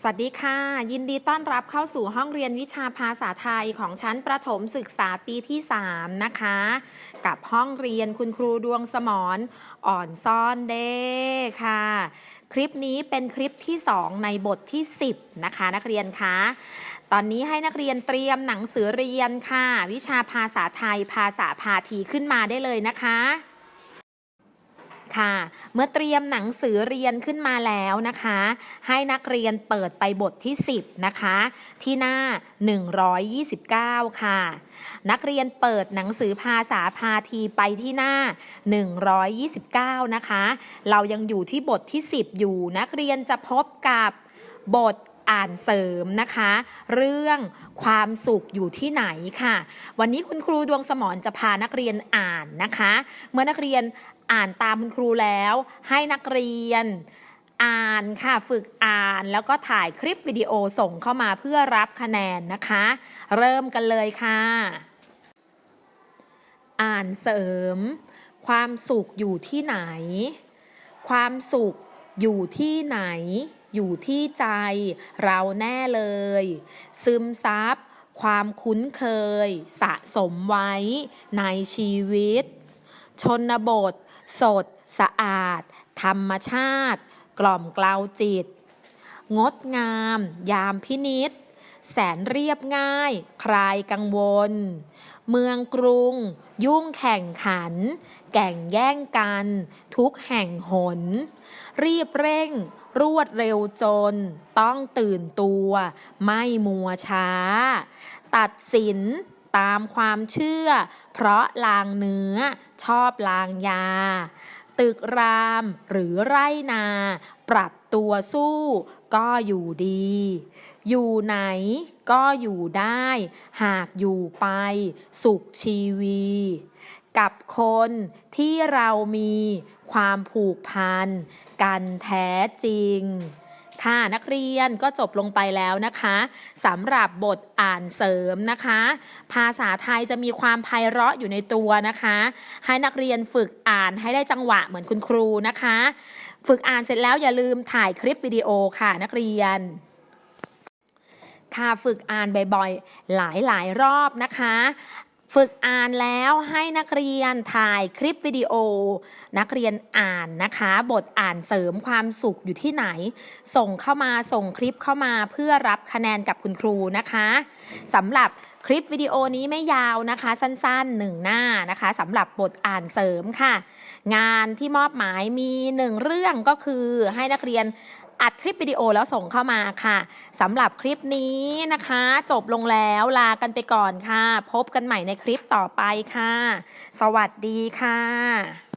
สวัสดีค่ะ ยินดีต้อนรับเข้าสู่ห้องเรียนวิชาภาษาไทยของชั้นประถมศึกษาปีที่ 3 นะคะ กับห้องเรียนคุณครูดวงสมรอ่อนซ่อนเด้ค่ะ คลิปนี้เป็นคลิปที่ 2 ในบทที่ 10 นะคะ นักเรียนคะตอนนี้ให้นักเรียนเตรียมหนังสือเรียนค่ะ วิชาภาษาไทยภาษาพาทีขึ้นมาได้เลยนะคะ ค่ะ เมื่อเตรียมหนังสือเรียนขึ้นมาแล้วนะคะ ให้นักเรียนเปิดไปบทที่ 10 นะคะ ที่หน้า 129 ค่ะ นักเรียนเปิดหนังสือภาษาพาทีไปที่หน้า 129 นะคะ เรายังอยู่ที่บทที่ 10 อยู่ นักเรียนจะพบกับบท อ่านเสริมนะคะ เรื่องความสุขอยู่ที่ไหนค่ะ วันนี้คุณครูดวงสมรจะพานักเรียนอ่านนะคะ เมื่อนักเรียนอ่านตามคุณครูแล้ว ให้นักเรียนอ่านค่ะฝึกอ่านแล้วก็ถ่ายคลิปวิดีโอส่งเข้ามาเพื่อรับคะแนนนะคะ เริ่มกันเลยค่ะ อ่านเสริม ความสุขอยู่ที่ไหน ความสุขอยู่ที่ไหน อยู่ที่ใจเราแน่เลย ซึมซับความคุ้นเคย สะสมไว้ในชีวิต ชนบท สด สะอาด ธรรมชาติ กล่อมกล่าวจิต งดงาม ยามพินิษ แสนเรียบง่าย คลายกังวล เมืองกรุง ยุ่งแข่งขัน แก่งแย่งกัน ทุกแห่งหน รีบเร่ง รวดเร็วจน ต้องตื่นตัว ไม่มัวช้า ตัดสินตามความเชื่อ เพราะลางเนื้อ ชอบลางยา ตึกรามหรือไรนา ปรับตัวสู้ ก็อยู่ดี อยู่ไหนก็อยู่ได้ หากอยู่ไป สุขชีวี กับคนที่เรามีความผูกพัน กันแท้จริง ค่ะนักเรียนก็จบลงไปแล้วนะคะสำหรับบทอ่านเสริมนะคะ ภาษาไทยจะมีความไพเราะอยู่ในตัวนะคะ ให้นักเรียนฝึกอ่านให้ได้จังหวะเหมือนคุณครูนะคะ ฝึกอ่านเสร็จแล้วอย่าลืมถ่ายคลิปวิดีโอค่ะนักเรียนค่ะฝึกอ่านบ่อยๆ หลายๆ รอบนะคะ ฝึกอ่านแล้วให้นักเรียนถ่ายคลิปวิดีโอ นักเรียนอ่านนะคะ บทอ่านเสริมความสุขอยู่ที่ไหน ส่งเข้ามาส่งคลิปเข้ามาเพื่อรับคะแนนกับคุณครูนะคะสำหรับคลิปวิดีโอนี้ไม่ยาวนะคะ สั้นๆหนึ่งหน้านะคะสำหรับบทอ่านเสริมค่ะ งานที่มอบหมายมีหนึ่งเรื่องก็คือให้นักเรียน อัดคลิปวิดีโอแล้วส่งเข้ามาค่ะสำหรับคลิปนี้นะคะ จบลงแล้วลากันไปก่อนค่ะ พบกันใหม่ในคลิปต่อไปค่ะ สวัสดีค่ะ